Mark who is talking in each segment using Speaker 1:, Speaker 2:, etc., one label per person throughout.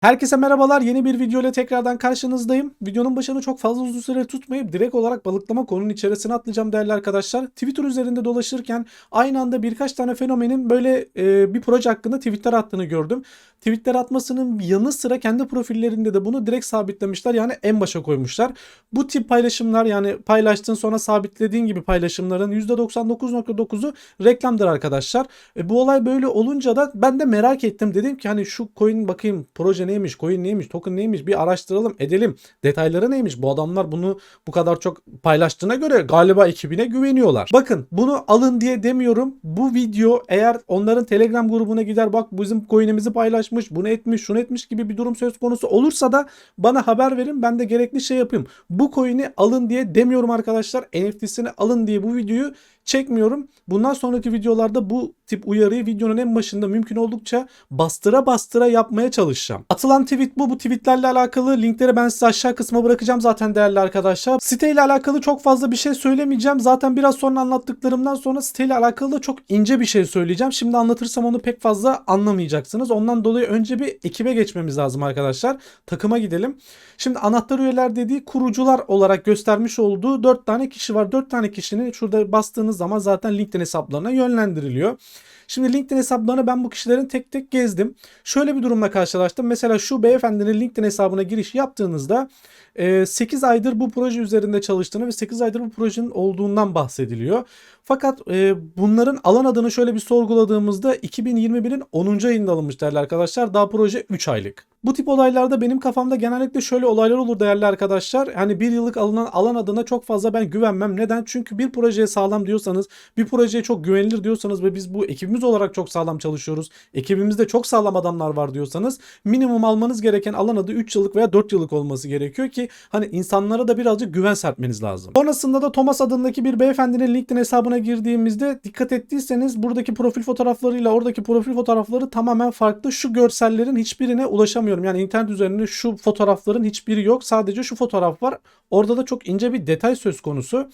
Speaker 1: Herkese merhabalar. Yeni bir video ile tekrardan karşınızdayım. Videonun başını çok fazla uzun süre tutmayıp direkt olarak balıklama konunun içerisine atlayacağım değerli arkadaşlar. Twitter üzerinde dolaşırken aynı anda birkaç tane fenomenin böyle e, bir proje hakkında tweetler attığını gördüm. Tweetler atmasının yanı sıra kendi profillerinde de bunu direkt sabitlemişler. Yani en başa koymuşlar. Bu tip paylaşımlar yani paylaştığın sonra sabitlediğin gibi paylaşımların %99.9'u reklamdır arkadaşlar. E, bu olay böyle olunca da ben de merak ettim. Dedim ki hani şu coin bakayım proje neymiş, coin neymiş, token neymiş bir araştıralım edelim. Detayları neymiş? Bu adamlar bunu bu kadar çok paylaştığına göre galiba ekibine güveniyorlar. Bakın bunu alın diye demiyorum. Bu video eğer onların Telegram grubuna gider bak bizim coin'imizi paylaşmış, bunu etmiş, şunu etmiş gibi bir durum söz konusu olursa da bana haber verin. Ben de gerekli şey yapayım. Bu coin'i alın diye demiyorum arkadaşlar. NFT'sini alın diye bu videoyu çekmiyorum. Bundan sonraki videolarda bu tip uyarıyı videonun en başında mümkün oldukça bastıra bastıra yapmaya çalışacağım. Atılan tweet bu. Bu tweetlerle alakalı linkleri ben size aşağı kısma bırakacağım zaten değerli arkadaşlar. Siteyle alakalı çok fazla bir şey söylemeyeceğim. Zaten biraz sonra anlattıklarımdan sonra siteyle alakalı da çok ince bir şey söyleyeceğim. Şimdi anlatırsam onu pek fazla anlamayacaksınız. Ondan dolayı önce bir ekibe geçmemiz lazım arkadaşlar. Takıma gidelim. Şimdi anahtar üyeler dediği kurucular olarak göstermiş olduğu 4 tane kişi var. 4 tane kişinin şurada bastığınız zaman zaten LinkedIn hesaplarına yönlendiriliyor. Şimdi LinkedIn hesaplarını ben bu kişilerin tek tek gezdim. Şöyle bir durumla karşılaştım. Mesela şu beyefendinin LinkedIn hesabına giriş yaptığınızda 8 aydır bu proje üzerinde çalıştığını ve 8 aydır bu projenin olduğundan bahsediliyor. Fakat e, bunların alan adını şöyle bir sorguladığımızda 2021'in 10. ayında alınmış değerli arkadaşlar. Daha proje 3 aylık. Bu tip olaylarda benim kafamda genellikle şöyle olaylar olur değerli arkadaşlar. Hani bir yıllık alınan alan adına çok fazla ben güvenmem. Neden? Çünkü bir projeye sağlam diyorsanız, bir projeye çok güvenilir diyorsanız ve biz bu ekibimiz olarak çok sağlam çalışıyoruz. Ekibimizde çok sağlam adamlar var diyorsanız minimum almanız gereken alan adı 3 yıllık veya 4 yıllık olması gerekiyor ki hani insanlara da birazcık güven serpmeniz lazım. Sonrasında da Thomas adındaki bir beyefendinin LinkedIn hesabına girdiğimizde dikkat ettiyseniz buradaki profil fotoğraflarıyla oradaki profil fotoğrafları tamamen farklı. Şu görsellerin hiçbirine ulaşamıyorum. Yani internet üzerinde şu fotoğrafların hiçbiri yok. Sadece şu fotoğraf var. Orada da çok ince bir detay söz konusu.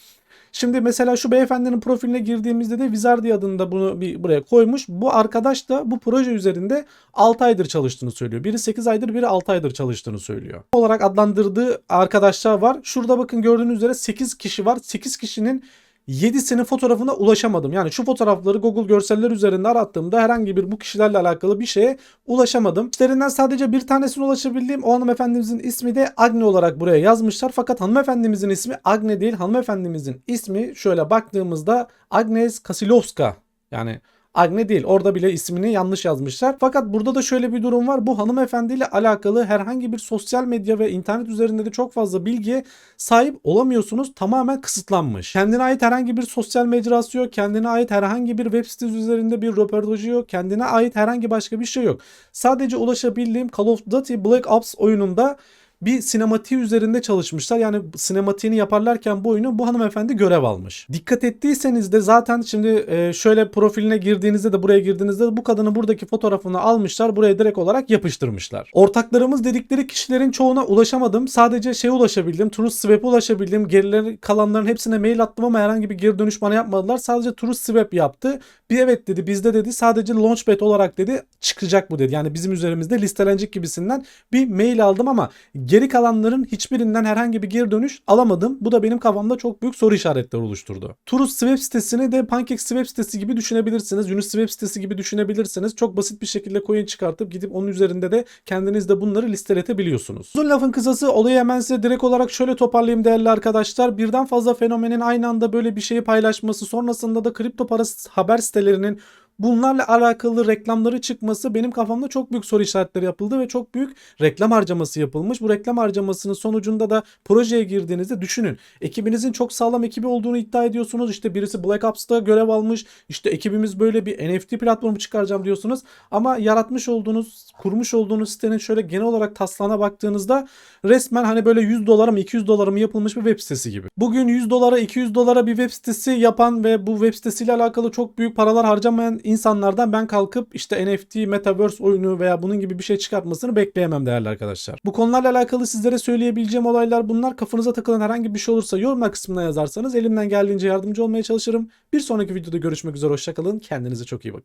Speaker 1: Şimdi mesela şu beyefendinin profiline girdiğimizde de Vizardi adında bunu bir buraya koymuş. Bu arkadaş da bu proje üzerinde 6 aydır çalıştığını söylüyor. Biri 8 aydır, biri 6 aydır çalıştığını söylüyor. olarak adlandırdığı arkadaşlar var. Şurada bakın gördüğünüz üzere 8 kişi var. 8 kişinin 7'sinin fotoğrafına ulaşamadım. Yani şu fotoğrafları Google görseller üzerinde arattığımda herhangi bir bu kişilerle alakalı bir şeye ulaşamadım. İşlerinden sadece bir tanesine ulaşabildiğim o hanımefendimizin ismi de Agne olarak buraya yazmışlar. Fakat hanımefendimizin ismi Agne değil. Hanımefendimizin ismi şöyle baktığımızda Agnes Kasilovska. Yani Agne değil. Orada bile ismini yanlış yazmışlar. Fakat burada da şöyle bir durum var. Bu hanımefendiyle alakalı herhangi bir sosyal medya ve internet üzerinde de çok fazla bilgiye sahip olamıyorsunuz. Tamamen kısıtlanmış. Kendine ait herhangi bir sosyal mecrası yok. Kendine ait herhangi bir web sitesi üzerinde bir röportajı yok. Kendine ait herhangi başka bir şey yok. Sadece ulaşabildiğim Call of Duty Black Ops oyununda bir sinematiği üzerinde çalışmışlar. Yani sinematiğini yaparlarken bu oyunu bu hanımefendi görev almış. Dikkat ettiyseniz de zaten şimdi e, şöyle profiline girdiğinizde de buraya girdiğinizde de bu kadının buradaki fotoğrafını almışlar. Buraya direkt olarak yapıştırmışlar. Ortaklarımız dedikleri kişilerin çoğuna ulaşamadım. Sadece şeye ulaşabildim. TrueSwap'e ulaşabildim. Gerileri kalanların hepsine mail attım ama herhangi bir geri dönüş bana yapmadılar. Sadece TrueSwap yaptı. Bir evet dedi bizde dedi sadece Launchpad olarak dedi çıkacak bu dedi. Yani bizim üzerimizde listelenecek gibisinden bir mail aldım ama geri kalanların hiçbirinden herhangi bir geri dönüş alamadım. Bu da benim kafamda çok büyük soru işaretleri oluşturdu. Turus web sitesini de Pancake web sitesi gibi düşünebilirsiniz. Yunus web sitesi gibi düşünebilirsiniz. Çok basit bir şekilde coin çıkartıp gidip onun üzerinde de kendiniz de bunları listeletebiliyorsunuz. Uzun lafın kısası olayı hemen size direkt olarak şöyle toparlayayım değerli arkadaşlar. Birden fazla fenomenin aynı anda böyle bir şeyi paylaşması sonrasında da kripto parası haber sitelerinin bunlarla alakalı reklamları çıkması benim kafamda çok büyük soru işaretleri yapıldı ve çok büyük reklam harcaması yapılmış. Bu reklam harcamasının sonucunda da projeye girdiğinizde düşünün. Ekibinizin çok sağlam ekibi olduğunu iddia ediyorsunuz. İşte birisi Black Ops'ta görev almış. İşte ekibimiz böyle bir NFT platformu çıkaracağım diyorsunuz. Ama yaratmış olduğunuz, kurmuş olduğunuz sitenin şöyle genel olarak taslağına baktığınızda resmen hani böyle 100 dolara mı 200 dolara mı yapılmış bir web sitesi gibi. Bugün 100 dolara 200 dolara bir web sitesi yapan ve bu web sitesiyle alakalı çok büyük paralar harcamayan insanlardan ben kalkıp işte NFT, Metaverse oyunu veya bunun gibi bir şey çıkartmasını bekleyemem değerli arkadaşlar. Bu konularla alakalı sizlere söyleyebileceğim olaylar bunlar. Kafanıza takılan herhangi bir şey olursa yorumlar kısmına yazarsanız elimden geldiğince yardımcı olmaya çalışırım. Bir sonraki videoda görüşmek üzere hoşçakalın. Kendinize çok iyi bakın.